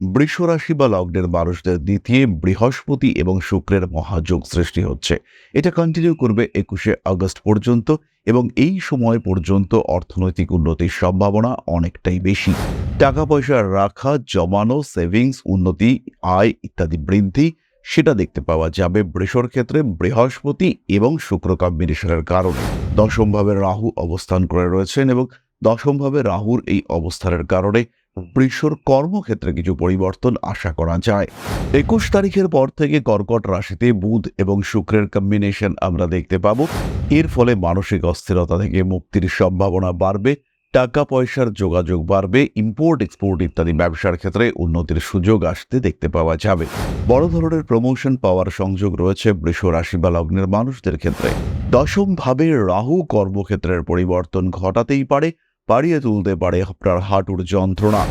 বৃষ রাশি বা লগ্নের মানুষদের দ্বিতীয় বৃহস্পতি এবং শুক্রের মহাযোগ সৃষ্টি হচ্ছে। এটা কন্টিনিউ করবে একুশে আগস্ট পর্যন্ত এবং এই সময় পর্যন্ত অর্থনৈতিক উন্নতির সম্ভাবনা অনেকটাই বেশি। টাকা পয়সা রাখা, জমানো সেভিংস উন্নতি, আয় ইত্যাদি বৃদ্ধি সেটা দেখতে পাওয়া যাবে বৃষর ক্ষেত্রে বৃহস্পতি এবং শুক্র কম্বিনেশনের কারণে। দশমভাবে রাহু অবস্থান করে রয়েছেন এবং দশমভাবে রাহুর এই অবস্থানের কারণে বৃষর কর্মক্ষেত্রে কিছু পরিবর্তন আশা করা যায়। একুশ তারিখের পর থেকে কর্কট রাশিতে বুধ এবং শুক্রের কম্বিনেশন আমরা দেখতে পাব। এর ফলে মানসিক অস্থিরতা থেকে মুক্তির সম্ভাবনা বাড়বে টাকা পয়সার যোগাযোগ বাড়বে ইম্পোর্ট এক্সপোর্ট ইত্যাদি ব্যবসার ক্ষেত্রে উন্নতির সুযোগ আসতে দেখতে পাওয়া যাবে। বড় ধরনের প্রমোশন পাওয়ার সংযোগ রয়েছে বৃষ রাশি বা লগ্নের মানুষদের ক্ষেত্রে। দশমভাবে রাহু কর্মক্ষেত্রের পরিবর্তন ঘটাতেই পারে বাড়িয়ে তুলতে পারে আপনার হাঁটুর যন্ত্রণা।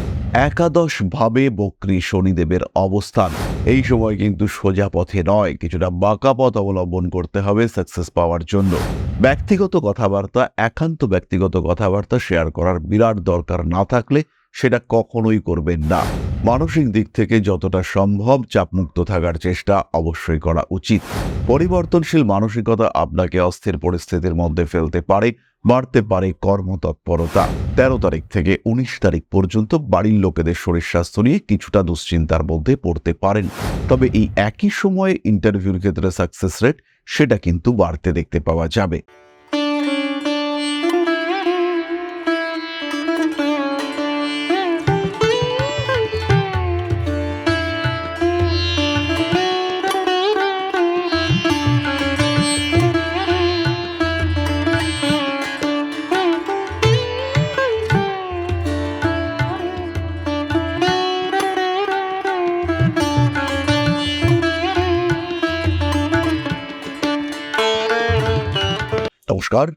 একাদশ ভাবে বক্রী শনিদেবের অবস্থান। এই সময় কিন্তু সোজা পথে নয়, কিছুটা বাঁকা পথ অবলম্বন করতে হবে সাকসেস পাওয়ার জন্য। ব্যক্তিগত কথাবার্তা, একান্ত ব্যক্তিগত কথাবার্তা শেয়ার করার বিরাট দরকার না থাকলে সেটা কখনোই করবেন না। মানসিক দিক থেকে যতটা সম্ভব চাপমুক্ত থাকার চেষ্টা অবশ্যই করা উচিত। পরিবর্তনশীল মানসিকতা আপনাকে অস্থির পরিস্থিতির মধ্যে ফেলতে পারে, বাড়তে পারে কর্মতৎপরতা। তেরো তারিখ থেকে উনিশ তারিখ পর্যন্ত বাড়ির লোকেদের শরীর স্বাস্থ্য নিয়ে কিছুটা দুশ্চিন্তার মধ্যে পড়তে পারেন। তবে এই একই সময়ে ইন্টারভিউর ক্ষেত্রে সাকসেস রেট সেটা কিন্তু বাড়তে দেখতে পাওয়া যাবে। নমস্কার।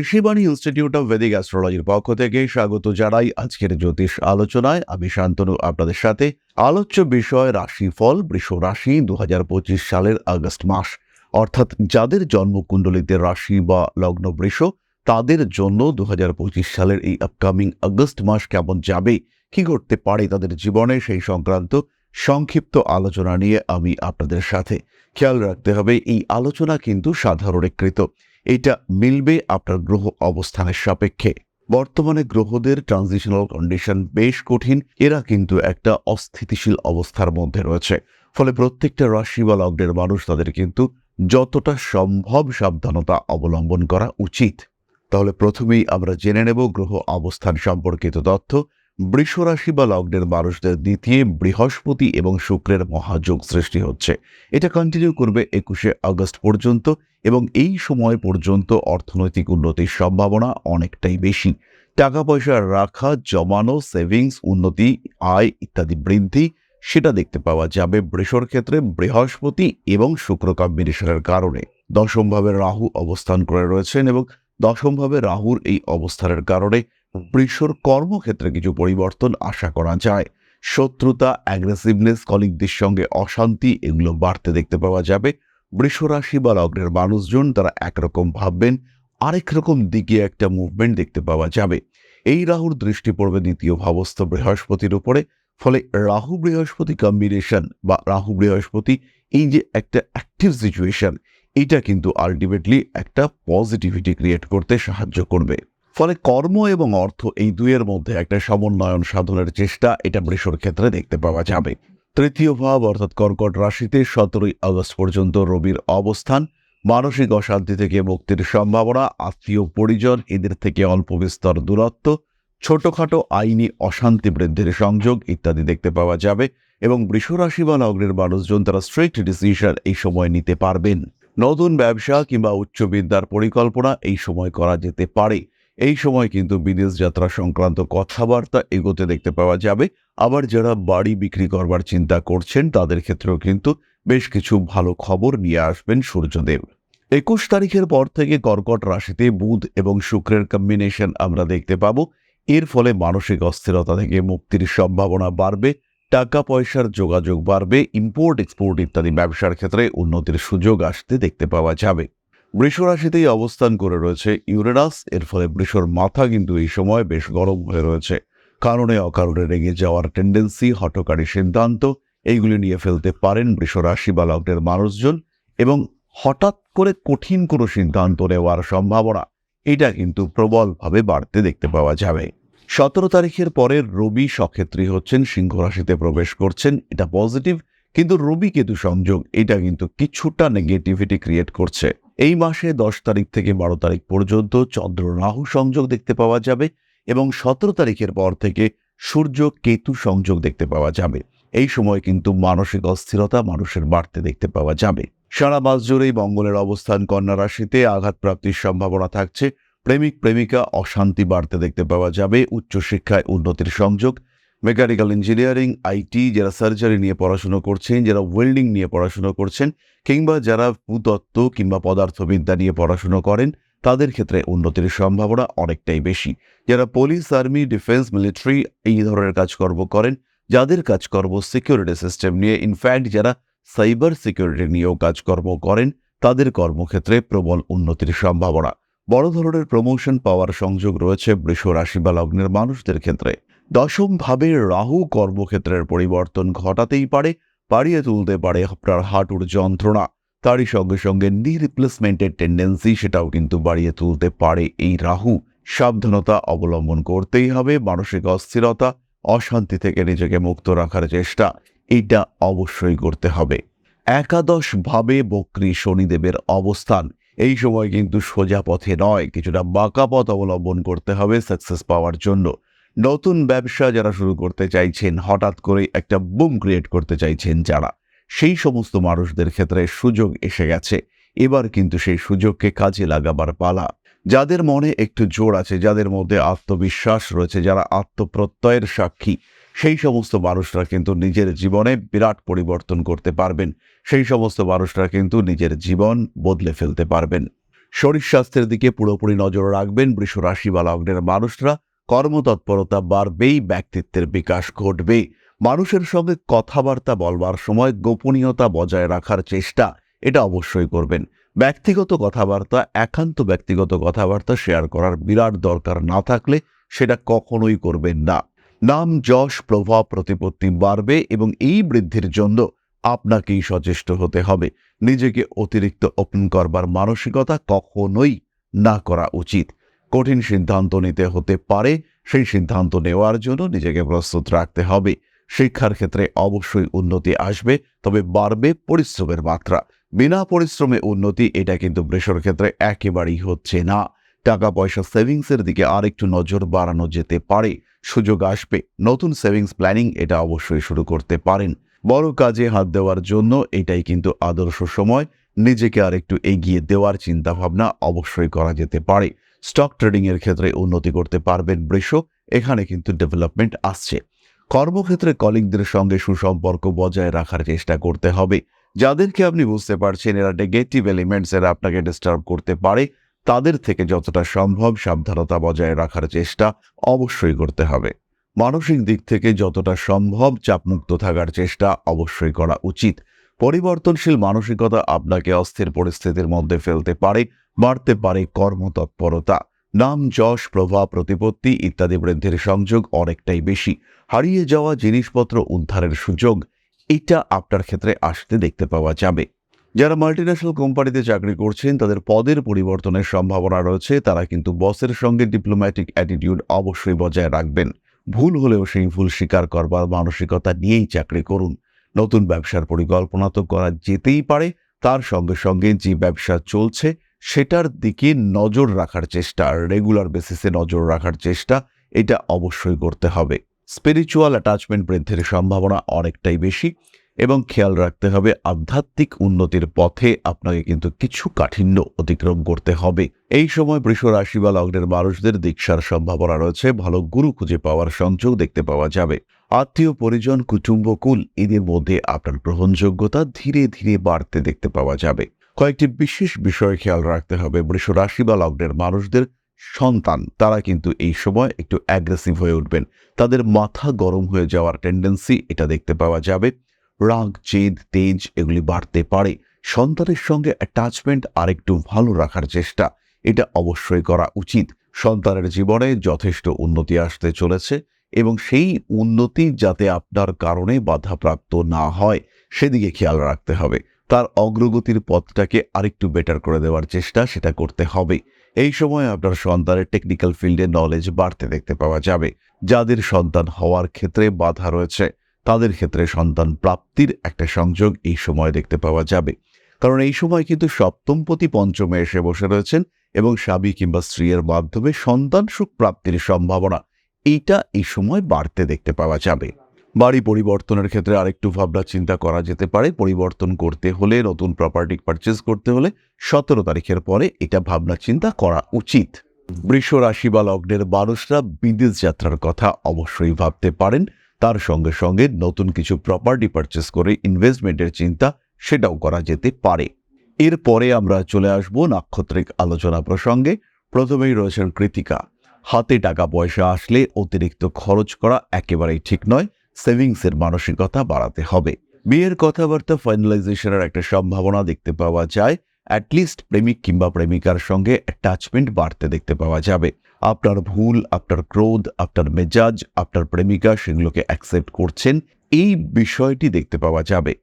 ঋষিবাণী ইনস্টিটিউট অফ ভেদিক অ্যাস্ট্রোলজির পক্ষ থেকে স্বাগত জানাই আজকের জ্যোতিষ আলোচনায়। আমি শান্তনু, আপনাদের সাথে আলোচ্য বিষয় রাশিফল, বৃষ রাশি দুহাজার পঁচিশ সালের আগস্ট মাস। অর্থাৎ যাদের জন্মকুণ্ডলিতে রাশি বা লগ্ন বৃষ, তাদের জন্য দু হাজার পঁচিশ সালের এই আপকামিং আগস্ট মাস কেমন যাবে, কি করতে পারে তাদের জীবনে সেই সংক্রান্ত সংক্ষিপ্ত আলোচনা নিয়ে আমি আপনাদের সাথে খেয়াল রাখতে হবে। এই আলোচনা কিন্তু সাধারণীকৃত। এটা মিলবে আপনার গ্রহ অবস্থানের সাপেক্ষে। বর্তমানে গ্রহদের ট্রানজিশনাল কন্ডিশন বেশ কঠিন, এরা কিন্তু একটা অস্থিতিশীল অবস্থার মধ্যে রয়েছে। ফলে প্রত্যেকটা রাশি বা লগ্নের মানুষ তাদের কিন্তু যতটা সম্ভব সাবধানতা অবলম্বন করা উচিত। তাহলে প্রথমেই আমরা জেনে নেব গ্রহ অবস্থান সম্পর্কিত তথ্য। বৃষ রাশি বা লগ্নের মানুষদের দ্বিতীয় বৃহস্পতি এবং শুক্রের মহাযোগ সৃষ্টি হচ্ছে। এটা কন্টিনিউ করবে একুশে আগস্ট পর্যন্ত এবং এই সময় পর্যন্ত অর্থনৈতিক উন্নতির সম্ভাবনা অনেকটাই বেশি। টাকা পয়সা রাখা, জমানো সেভিংস উন্নতি, আয় ইত্যাদি বৃদ্ধি সেটা দেখতে পাওয়া যাবে বৃষর ক্ষেত্রে বৃহস্পতি এবং শুক্র কম্বিনেশনের কারণে। দশমভাবে রাহু অবস্থান করে রয়েছেন এবং দশমভাবে রাহুর এই অবস্থানের কারণে বৃষর কর্মক্ষেত্রে কিছু পরিবর্তন আশা করা যায়। শত্রুতা অ্যাগ্রেসিভনেস কলিগদের সঙ্গে অশান্তি, এগুলো বাড়তে দেখতে পাওয়া যাবে। বৃষ রাশি বা লগ্নের মানুষজন তারা একরকম ভাববেন, আরেক রকম দিকে একটা মুভমেন্ট দেখতে পাওয়া যাবে। এই রাহুর দৃষ্টি পড়বে দ্বিতীয় ভাবস্থ বৃহস্পতির উপরে, ফলে রাহু বৃহস্পতি কম্বিনেশন বা রাহু বৃহস্পতি এই যে একটা অ্যাক্টিভ সিচুয়েশন এটা কিন্তু আলটিমেটলি একটা পজিটিভিটি ক্রিয়েট করতে সাহায্য করবে। ফলে কর্ম এবং অর্থ এই দুইয়ের মধ্যে একটা সমন্বয়ন সাধনের চেষ্টা এটা বৃষর ক্ষেত্রে দেখতে পাওয়া যাবে। তৃতীয় ভাব অর্থাৎ কর্কট রাশিতে সতেরোই আগস্ট পর্যন্ত রবির অবস্থান, মানসিক অশান্তি থেকে মুক্তির সম্ভাবনা, আত্মীয় পরিজন, এদের থেকে অল্প বিস্তর দূরত্ব, ছোটখাটো আইনি অশান্তি বৃদ্ধির সংযোগ ইত্যাদি দেখতে পাওয়া যাবে এবং বৃষরাশি বা লগ্নের মানুষজন তারা স্ট্রিক্ট ডিসিশন এই সময় নিতে পারবেন। নতুন ব্যবসা কিংবা উচ্চ বিদ্যার পরিকল্পনা এই সময় করা যেতে পারে। এই সময় কিন্তু বিদেশ যাত্রা সংক্রান্ত কথাবার্তা এগোতে দেখতে পাওয়া যাবে। আবার যারা বাড়ি বিক্রি করবার চিন্তা করছেন, তাদের ক্ষেত্রেও কিন্তু বেশ কিছু ভালো খবর নিয়ে আসবেন সূর্যদেব। একুশ তারিখের পর থেকে কর্কট রাশিতে বুধ এবং শুক্রের কম্বিনেশন আমরা দেখতে পাবো। এর ফলে মানসিক অস্থিরতা থেকে মুক্তির সম্ভাবনা বাড়বে টাকা পয়সার যোগাযোগ বাড়বে ইম্পোর্ট এক্সপোর্ট ইত্যাদি ব্যবসার ক্ষেত্রে উন্নতির সুযোগ আসতে দেখতে পাওয়া যাবে। বৃষ রাশিতেই অবস্থান করে রয়েছে ইউরেনাস। এর ফলে বৃষর মাথা কিন্তু এই সময় বেশ গরম হয়ে রয়েছে। কারণে অকারণে রেগে যাওয়ার টেন্ডেন্সি হটকারী সিদ্ধান্ত, এইগুলি নিয়ে ফেলতে পারেন বৃষ রাশি বা লগ্নের মানুষজন এবং হঠাৎ করে কঠিন কোনো সিদ্ধান্ত নেওয়ার সম্ভাবনা, এটা কিন্তু প্রবলভাবে বাড়তে দেখতে পাওয়া যাবে। সতেরো তারিখের পরে রবি সক্ষেত্রী হচ্ছেন, সিংহ রাশিতে প্রবেশ করছেন, এটা পজিটিভ কিন্তু রবি কেতু সংযোগ, এটা কিন্তু কিছুটা নেগেটিভিটি ক্রিয়েট করছে। এই মাসে দশ তারিখ থেকে বারো তারিখ পর্যন্ত চন্দ্র রাহু সংযোগ দেখতে পাওয়া যাবে এবং সতেরো তারিখের পর থেকে সূর্য কেতু সংযোগ দেখতে পাওয়া যাবে। এই সময় কিন্তু মানসিক অস্থিরতা মানুষের বাড়তে দেখতে পাওয়া যাবে। সারা মাস জুড়েই মঙ্গলের অবস্থান, কন্যা রাশিতে আঘাত প্রাপ্তির সম্ভাবনা থাকছে। প্রেমিক, প্রেমিকা অশান্তি বাড়তে দেখতে পাওয়া যাবে। উচ্চশিক্ষায় উন্নতির সংযোগ মেকানিক্যাল ইঞ্জিনিয়ারিং আইটি যারা সার্জারি নিয়ে পড়াশুনো করছেন, যারা ওয়েল্ডিং নিয়ে পড়াশুনো করছেন, কিংবা যারা ভূতত্ত্ব কিংবা পদার্থবিদ্যা নিয়ে পড়াশুনো করেন, তাদের ক্ষেত্রে উন্নতির সম্ভাবনা অনেকটাই বেশি। যারা পুলিশ আর্মি ডিফেন্স মিলিটারি এই ধরনের কাজকর্ম করেন, যাদের কাজকর্ম সিকিউরিটি সিস্টেম নিয়ে ইনফ্যাক্ট যারা সাইবার সিকিউরিটি নিয়েও কাজকর্ম করেন, তাদের কর্মক্ষেত্রে প্রবল উন্নতির সম্ভাবনা। বড় ধরনের প্রমোশন পাওয়ার সংযোগ রয়েছে বৃষ রাশি বা লগ্নের মানুষদের ক্ষেত্রে। দশম ভাবে রাহু কর্মক্ষেত্রের পরিবর্তন ঘটাতেই পারে পাড়িয়ে তুলতে পারে আপনার হাঁটুর যন্ত্রণা। তারই সঙ্গে সঙ্গে নি রিপ্লেসমেন্টের টেন্ডেন্সি সেটাও কিন্তু বাড়িয়ে তুলতে পারে এই রাহু। সাবধানতা অবলম্বন করতেই হবে, মানসিক অস্থিরতা, অশান্তি থেকে নিজেকে মুক্ত রাখার চেষ্টা এটা অবশ্যই করতে হবে। একাদশ ভাবে বক্রী শনিদেবের অবস্থান। এই সময় কিন্তু সোজা পথে নয়, কিছুটা বাঁকা পথ অবলম্বন করতে হবে সাকসেস পাওয়ার জন্য। নতুন ব্যবসা যারা শুরু করতে চাইছেন, হঠাৎ করে একটা বুম ক্রিয়েট করতে চাইছেন যারা, সেই সমস্ত মানুষদের ক্ষেত্রে সুযোগ এসে গেছে। এবার কিন্তু সেই সুযোগকে কাজে লাগাবার পালা। যাদের মনে একটু জোর আছে, যাদের মধ্যে আত্মবিশ্বাস রয়েছে, যারা আত্মপ্রত্যয়ের সাক্ষী, সেই সমস্ত মানুষরা কিন্তু নিজের জীবনে বিরাট পরিবর্তন করতে পারবেন। সেই সমস্ত মানুষরা কিন্তু নিজের জীবন বদলে ফেলতে পারবেন। শরীর স্বাস্থ্যের দিকে পুরোপুরি নজর রাখবেন বৃষ রাশি বা লগ্নের মানুষরা। কর্মতৎপরতা বাড়বেই, ব্যক্তিত্বের বিকাশ ঘটবে মানুষের সঙ্গে কথাবার্তা বলবার সময় গোপনীয়তা বজায় রাখার চেষ্টা, এটা অবশ্যই করবেন। ব্যক্তিগত কথাবার্তা, একান্ত ব্যক্তিগত কথাবার্তা শেয়ার করার বিরাট দরকার না থাকলে সেটা কখনোই করবেন না। নাম, যশ, প্রভাব, প্রতিপত্তি বাড়বে এবং এই বৃদ্ধির জন্য আপনাকেই সচেষ্ট হতে হবে। নিজেকে অতিরিক্ত ওপেন করবার মানসিকতা কখনোই না করা উচিত। কঠিন সিদ্ধান্ত নিতে হতে পারে, সেই সিদ্ধান্ত নেওয়ার জন্য নিজেকে প্রস্তুত রাখতে হবে। শিক্ষার ক্ষেত্রে অবশ্যই উন্নতি আসবে, তবে বাড়বে পরিশ্রমের মাত্রা। বিনা পরিশ্রমে উন্নতি, এটা কিন্তু বৃষর ক্ষেত্রে একেবারেই হচ্ছে না। টাকা পয়সা সেভিংসের দিকে আরেকটু নজর বাড়ানো যেতে পারে। সুযোগ আসবে, নতুন সেভিংস প্ল্যানিং এটা অবশ্যই শুরু করতে পারেন। বড় কাজে হাত দেওয়ার জন্য এটাই কিন্তু আদর্শ সময়। নিজেকে আরেকটু এগিয়ে দেওয়ার চিন্তাভাবনা অবশ্যই করা যেতে পারে। স্টক ট্রেডিং এর ক্ষেত্রে উন্নতি করতে পারবেন বৃষ এখানে কিন্তু ডেভেলপমেন্ট আসছে। কর্মক্ষেত্রে কলিগদের সঙ্গে সুসম্পর্ক বজায় রাখার চেষ্টা করতে হবে। যাদেরকে আপনি বুঝতে পারছেন এরা নেগেটিভ এলিমেন্টস এরা আপনাকে ডিস্টার্ব করতে পারে, তাদের থেকে যতটা সম্ভব সাবধানতা বজায় রাখার চেষ্টা অবশ্যই করতে হবে। মানসিক দিক থেকে যতটা সম্ভব চাপমুক্ত থাকার চেষ্টা অবশ্যই করা উচিত। পরিবর্তনশীল মানসিকতা আপনাকে অস্থির পরিস্থিতির মধ্যে ফেলতে পারে। বাড়তে পারে কর্মতৎপরতা। নাম, যশ, প্রভাব, প্রতিপত্তি ইত্যাদি বৃদ্ধির সংযোগ অনেকটাই বেশি। হারিয়ে যাওয়া জিনিসপত্র উদ্ধারের সুযোগ, এটা আপনার ক্ষেত্রে আসতে দেখতে পাওয়া যাবে। যারা মাল্টিন্যাশনাল কোম্পানিতে চাকরি করছেন, তাদের পদের পরিবর্তনের সম্ভাবনা রয়েছে, তারা কিন্তু বসের সঙ্গে ডিপ্লোম্যাটিক অ্যাটিটিউড অবশ্যই বজায় রাখবেন। ভুল হলেও সেই ভুল স্বীকার করবার মানসিকতা নিয়েই চাকরি করুন। নতুন ব্যবসার পরিকল্পনা তো করা যেতেই পারে, তার সঙ্গে সঙ্গে যে ব্যবসা চলছে সেটার দিকে নজর রাখার চেষ্টা রেগুলার বেসিসে নজর রাখার চেষ্টা, এটা অবশ্যই করতে হবে। স্পিরিচুয়াল অ্যাটাচমেন্ট বৃদ্ধির সম্ভাবনা অনেকটাই বেশি এবং খেয়াল রাখতে হবে, আধ্যাত্মিক উন্নতির পথে আপনাকে কিন্তু কিছু কাঠিন্য অতিক্রম করতে হবে। এই সময় বৃষ রাশি বা লগ্নের মানুষদের দীক্ষার সম্ভাবনা রয়েছে, ভালো গুরু খুঁজে পাওয়ার সংযোগ দেখতে পাওয়া যাবে। আত্মীয়, পরিজন কুটুম্বকুল এদের মধ্যে আপনার গ্রহণযোগ্যতা ধীরে ধীরে বাড়তে দেখতে পাওয়া যাবে। কয়েকটি বিশেষ বিষয় খেয়াল রাখতে হবে। বৃষ রাশি বা লগ্নের মানুষদের সন্তান, তারা কিন্তু এই সময় একটু অ্যাগ্রেসিভ হয়ে উঠবেন। তাদের মাথা গরম হয়ে যাওয়ার টেন্ডেন্সি এটা দেখতে পাওয়া যাবে। রাগ, জেদ, তেজ এগুলি বাড়তে পারে। সন্তানের সঙ্গে অ্যাটাচমেন্ট আরেকটু ভালো রাখার চেষ্টা, এটা অবশ্যই করা উচিত। সন্তানের জীবনে যথেষ্ট উন্নতি আসতে চলেছে এবং সেই উন্নতি যাতে আপনার কারণে বাধাপ্রাপ্ত না হয়, সেদিকে খেয়াল রাখতে হবে। তার অগ্রগতির পথটাকে আরেকটু বেটার করে দেওয়ার চেষ্টা সেটা করতে হবে এই সময় আপনার সন্তানের টেকনিক্যাল ফিল্ডে নলেজ বাড়তে দেখতে পাওয়া যাবে। যাদের সন্তান হওয়ার ক্ষেত্রে বাধা রয়েছে, তাদের ক্ষেত্রে সন্তান প্রাপ্তির একটা সংযোগ এই সময় দেখতে পাওয়া যাবে। কারণ এই সময় কিন্তু সপ্তমপতি পঞ্চমে এসে বসে রয়েছেন এবং স্বামী কিংবা স্ত্রীর মাধ্যমে সন্তান সুখ প্রাপ্তির সম্ভাবনা, এইটা এই সময় বাড়তে দেখতে পাওয়া যাবে। বাড়ি পরিবর্তনের ক্ষেত্রে আরেকটু ভাবনা চিন্তা করা যেতে পারে। পরিবর্তন করতে হলে, নতুন প্রপার্টি পারচেস করতে হলে সতেরো তারিখের পরে এটা ভাবনা চিন্তা করা উচিত। বৃষ রাশি বা লগ্নের মানুষরা বিদেশ যাত্রার কথা অবশ্যই ভাবতে পারেন। তার সঙ্গে সঙ্গে নতুন কিছু প্রপার্টি পারচেস করে ইনভেস্টমেন্টের চিন্তা সেটাও করা যেতে পারে। এরপরে আমরা চলে আসব নাক্ষত্রিক আলোচনা প্রসঙ্গে। প্রথমেই রয়েছেন কৃতিকা। হাতে টাকা পয়সা আসলে অতিরিক্ত খরচ করা একেবারেই ঠিক নয়। সেভিংসের মানসিকতা বাড়াতে হবে। বিয়ের কথাবার্তা ফাইনালাইজেশনের একটা সম্ভাবনা দেখতে পাওয়া যায়। অ্যাটলিস্ট প্রেমিক কিংবা প্রেমিকার সঙ্গে অ্যাটাচমেন্ট বাড়তে দেখতে পাওয়া যাবে। আপনার ভুল, আপনার ক্রোধ, আপনার মেজাজ, আপনার প্রেমিকা সেগুলোকে অ্যাকসেপ্ট করছেন। এই বিষয়টি দেখতে পাওয়া যাবে।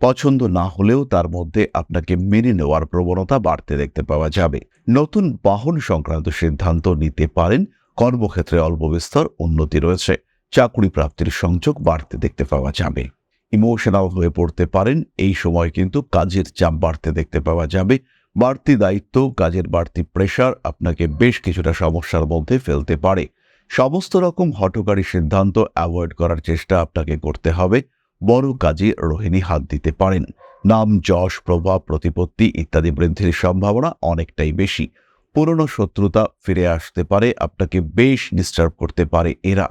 পছন্দ না হলেও তার মধ্যে আপনাকে মেনে নেওয়ার প্রবণতা বাড়তে দেখতে পাওয়া যাবে। নতুন বাহন সংক্রান্ত সিদ্ধান্ত নিতে পারেন। কর্মক্ষেত্রে অল্প বিস্তর উন্নতি রয়েছে। চাকরি প্রাপ্তির সংযোগ বাড়তে দেখতে পাওয়া যাবে। ইমোশনাল হয়ে পড়তে পারেন, এই সময় কিন্তু কাজের চাপ বাড়তে দেখতে পাওয়া যাবে। বাড়তি দায়িত্ব, কাজের বাড়তি প্রেশার আপনাকে বেশ কিছুটা সমস্যার মধ্যে ফেলতে পারে। সমস্ত রকম হটকারী সিদ্ধান্ত অ্যাভয়েড করার চেষ্টা আপনাকে করতে হবে। বড় কাজে রোহিণী হাত দিতে পারেন। নাম, যশ, প্রভাব, প্রতিপত্তি ইত্যাদি বৃদ্ধির সম্ভাবনা অনেকটাই বেশি। পুরনো শত্রুতা ফিরে আসতে পারে, আপনাকে বেশ ডিস্টার্ব করতে পারে এরা।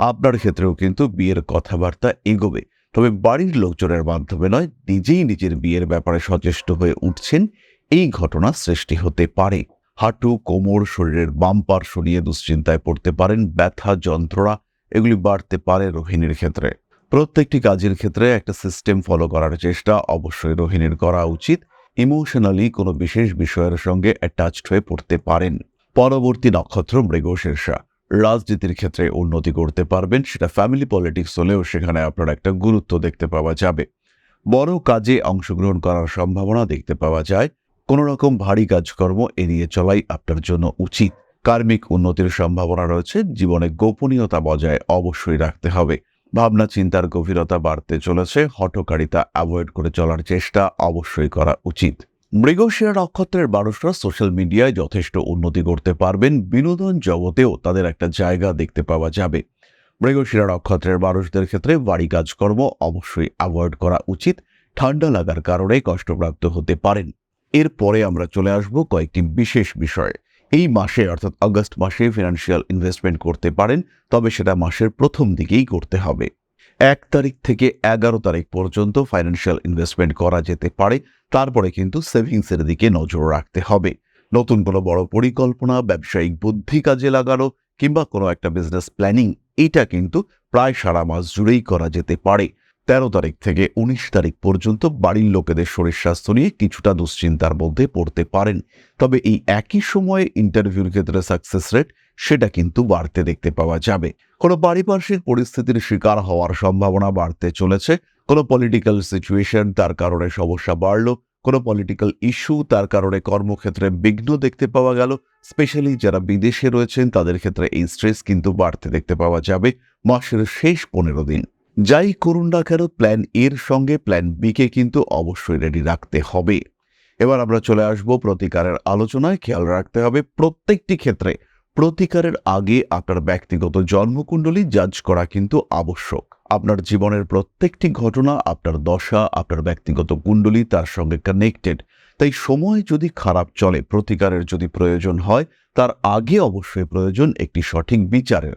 আপনার ক্ষেত্রেও কিন্তু বিয়ের কথাবার্তা এগোবে। তবে বাড়ির লোকজনের মাধ্যমে নয়, নিজেই নিজের বিয়ের ব্যাপারে সচেষ্ট হয়ে উঠছেন, এই ঘটনা সৃষ্টি হতে পারে। হাঁটু, কোমর, শরীরের বাম বাম্পার সরিয়ে দুশ্চিন্তায় পড়তে পারেন, ব্যথা, যন্ত্রণা, এগুলি বাড়তে পারে রোহিণীর ক্ষেত্রে। প্রত্যেকটি কাজের ক্ষেত্রে একটা সিস্টেম ফলো করার চেষ্টা অবশ্যই রোহিণীর করা উচিত। ইমোশনালি কোনো বিশেষ বিষয়ের সঙ্গে অ্যাটাচড হয়ে পড়তে পারেন। পরবর্তী নক্ষত্র মৃগশীর্ষা। রাজনীতির ক্ষেত্রে উন্নতি করতে পারবেন, সেটা ফ্যামিলি পলিটিক্স হলেও সেখানে আপনার একটা গুরুত্ব দেখতে পাওয়া যাবে। বড় কাজে অংশগ্রহণ করার সম্ভাবনা দেখতে পাওয়া যায়। কোনো রকম ভারী কাজকর্ম এড়িয়ে চলাই আপনার জন্য উচিত। কার্মিক উন্নতির সম্ভাবনা রয়েছে, জীবনে গোপনীয়তা বজায় অবশ্যই রাখতে হবে। ভাবনা চিন্তার গভীরতা বাড়তে চলেছে, হঠকারিতা অ্যাভয়েড করে চলার চেষ্টা অবশ্যই করা উচিত। মৃগশিরা নক্ষত্রের মানুষরা সোশ্যাল মিডিয়ায় যথেষ্ট উন্নতি করতে পারবেন। বিনোদন জগতেও তাদের একটা জায়গা দেখতে পাওয়া যাবে। মৃগশিরা নক্ষত্রের মানুষদের ক্ষেত্রে বাড়ি কাজকর্ম অবশ্যই অ্যাভয়েড করা উচিত। ঠান্ডা লাগার কারণে কষ্টপ্রাপ্ত হতে পারেন। এরপরে আমরা চলে আসব কয়েকটি বিশেষ বিষয়ে। এই মাসে অর্থাৎ আগস্ট মাসে ফিনান্সিয়াল ইনভেস্টমেন্ট করতে পারেন, তবে সেটা মাসের প্রথম দিকেই করতে হবে। এক তারিখ থেকে এগারো তারিখ পর্যন্ত ফাইন্যান্সিয়াল ইনভেস্টমেন্ট করা যেতে পারে। তারপরে কিন্তু সেভিংসের দিকে নজর রাখতে হবে। নতুন কোনো বড় পরিকল্পনা, ব্যবসায়িক বুদ্ধি কাজে লাগানো কিংবা কোনো একটা বিজনেস প্ল্যানিং এটা কিন্তু প্রায় সারা মাস জুড়েই করা যেতে পারে। তেরো তারিখ থেকে উনিশ তারিখ পর্যন্ত বাড়ির লোকেদের শরীর স্বাস্থ্য নিয়ে কিছুটা দুশ্চিন্তার মধ্যে পড়তে পারেন। তবে এই একই সময়ে ইন্টারভিউর ক্ষেত্রে সাকসেস রেট সেটা কিন্তু বাড়তে দেখতে পাওয়া যাবে। কোনো পারিপার্শ্বিক পরিস্থিতির শিকার হওয়ার সম্ভাবনা বাড়তে চলেছে। কোনো পলিটিক্যাল সিচুয়েশন তার কারণে সমস্যা বাড়ল। কোনো পলিটিক্যাল ইস্যু তার কারণে কর্মক্ষেত্রে বিঘ্ন দেখতে পাওয়া গেল। স্পেশালি যারা বিদেশে রয়েছেন, তাদের ক্ষেত্রে এই স্ট্রেস কিন্তু বাড়তে দেখতে পাওয়া যাবে মাসের শেষ পনেরো দিন। যাই করুন না কেন প্ল্যান এর সঙ্গে প্ল্যান বিকে কিন্তু অবশ্যই রেডি রাখতে হবে। এবার আমরা চলে আসব প্রতিকারের আলোচনায়। খেয়াল রাখতে হবে প্রত্যেকটি ক্ষেত্রে প্রতিকারের আগে আপনার ব্যক্তিগত জন্মকুণ্ডলী জাজ করা কিন্তু আবশ্যক। আপনার জীবনের প্রত্যেকটি ঘটনা, আপনার দশা, আপনার ব্যক্তিগত কুণ্ডলী তার সঙ্গে কানেক্টেড তাই সময় যদি খারাপ চলে, প্রতিকারের যদি প্রয়োজন হয়, তার আগে অবশ্যই প্রয়োজন একটি সঠিক বিচারের।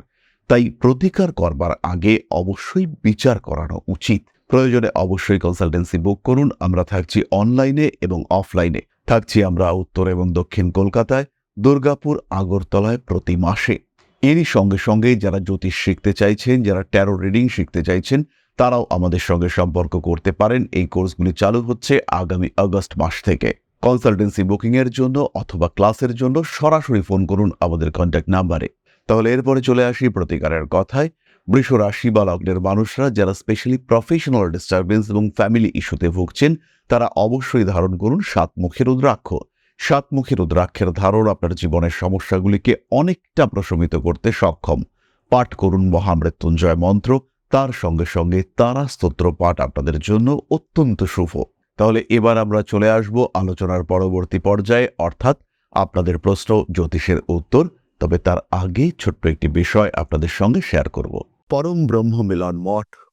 তাই প্রতিকার করবার আগে অবশ্যই বিচার করানো উচিত। প্রয়োজনে অবশ্যই কনসালটেন্সি বুক করুন। আমরা থাকছি অনলাইনে এবং অফলাইনে থাকছি আমরা উত্তর এবং দক্ষিণ কলকাতায়, দুর্গাপুর, আগরতলায় প্রতি মাসে। এরই সঙ্গে সঙ্গে যারা জ্যোতিষ শিখতে চাইছেন, যারা ট্যারো রিডিং শিখতে চাইছেন, তারাও আমাদের সঙ্গে সম্পর্ক করতে পারেন। এই কোর্সগুলি চালু হচ্ছে আগামী আগস্ট মাস থেকে। কনসালটেন্সি বুকিংয়ের জন্য অথবা ক্লাসের জন্য সরাসরি ফোন করুন আমাদের কন্ট্যাক্ট নাম্বারে তাহলে এরপরে চলে আসি প্রতিকারের কথায়। বৃষ রাশি বা লগ্নের মানুষরা যারা স্পেশালি প্রফেশনাল ডিস্টারবেন্স এবং ফ্যামিলি ইস্যুতে ভুগছেন, তারা অবশ্যই ধারণ করুন সাতমুখী রুদ্রাক্ষ। সাতমুখী রুদ্রাক্ষের ধারণ আপনার জীবনের সমস্যাগুলিকে অনেকটা প্রশমিত করতে সক্ষম। পাঠ করুন মহামৃত্যুঞ্জয় মন্ত্র, তার সঙ্গে সঙ্গে তারা স্তোত্র পাঠ আপনাদের জন্য অত্যন্ত শুভ। তাহলে এবার আমরা চলে আসব আলোচনার পরবর্তী পর্যায়ে, অর্থাৎ আপনাদের প্রশ্ন, জ্যোতিষের উত্তর। তবে তার আগে ছোট্ট একটি বিষয় আপনাদের সঙ্গে শেয়ার করব। পরম ব্রহ্ম মিলন মঠ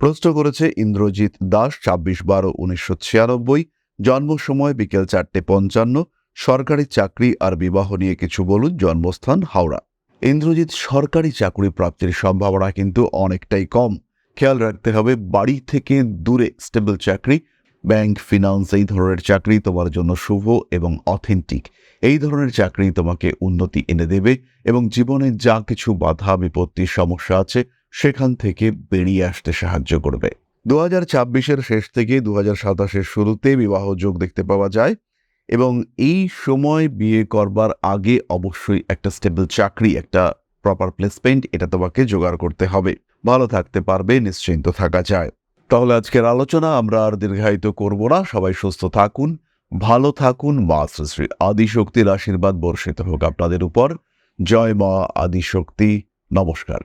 প্রশ্ন করেছে ইন্দ্রজিৎ দাস ছাব্বিশ বারো উনিশশো ছিয়ানব্বই, জন্ম সময় বিকেল চারটে পঞ্চান্ন, সরকারি চাকরি আর বিবাহ নিয়ে কিছু বলুন, জন্মস্থান হাওড়া। ইন্দ্রজিৎ সরকারি চাকরি প্রাপ্তির সম্ভাবনা কিন্তু অনেকটাই কম। খেয়াল রাখতে হবে, বাড়ি থেকে দূরে স্টেবল চাকরি, ব্যাংক, ফিনান্স এই ধরনের চাকরি তোমার জন্য শুভ এবং অথেন্টিক। এই ধরনের চাকরি তোমাকে উন্নতি এনে দেবে এবং জীবনে যা কিছু বাধা বিপত্তির সমস্যা আছে সেখান থেকে বেরিয়ে আসতে সাহায্য করবে। দু হাজার ছাব্বিশের শেষ থেকে দু হাজার সাতাশের শুরুতে বিবাহ যোগ দেখতে পাওয়া যায় এবং এই সময় বিয়ে করবার আগে অবশ্যই একটা স্টেবল চাকরি, একটা প্রপার প্লেসমেন্ট এটা তোমাকে জোগাড় করতে হবে। ভালো থাকতে পারবে, নিশ্চিন্ত থাকা যায়। তাহলে আজকের আলোচনা আমরা আর দীর্ঘায়িত করব না। সবাই সুস্থ থাকুন, ভালো থাকুন। মা শ্রী আদিশক্তির আশীর্বাদ বর্ষিত হোক আপনাদের উপর। জয় মা আদিশক্তি। নমস্কার।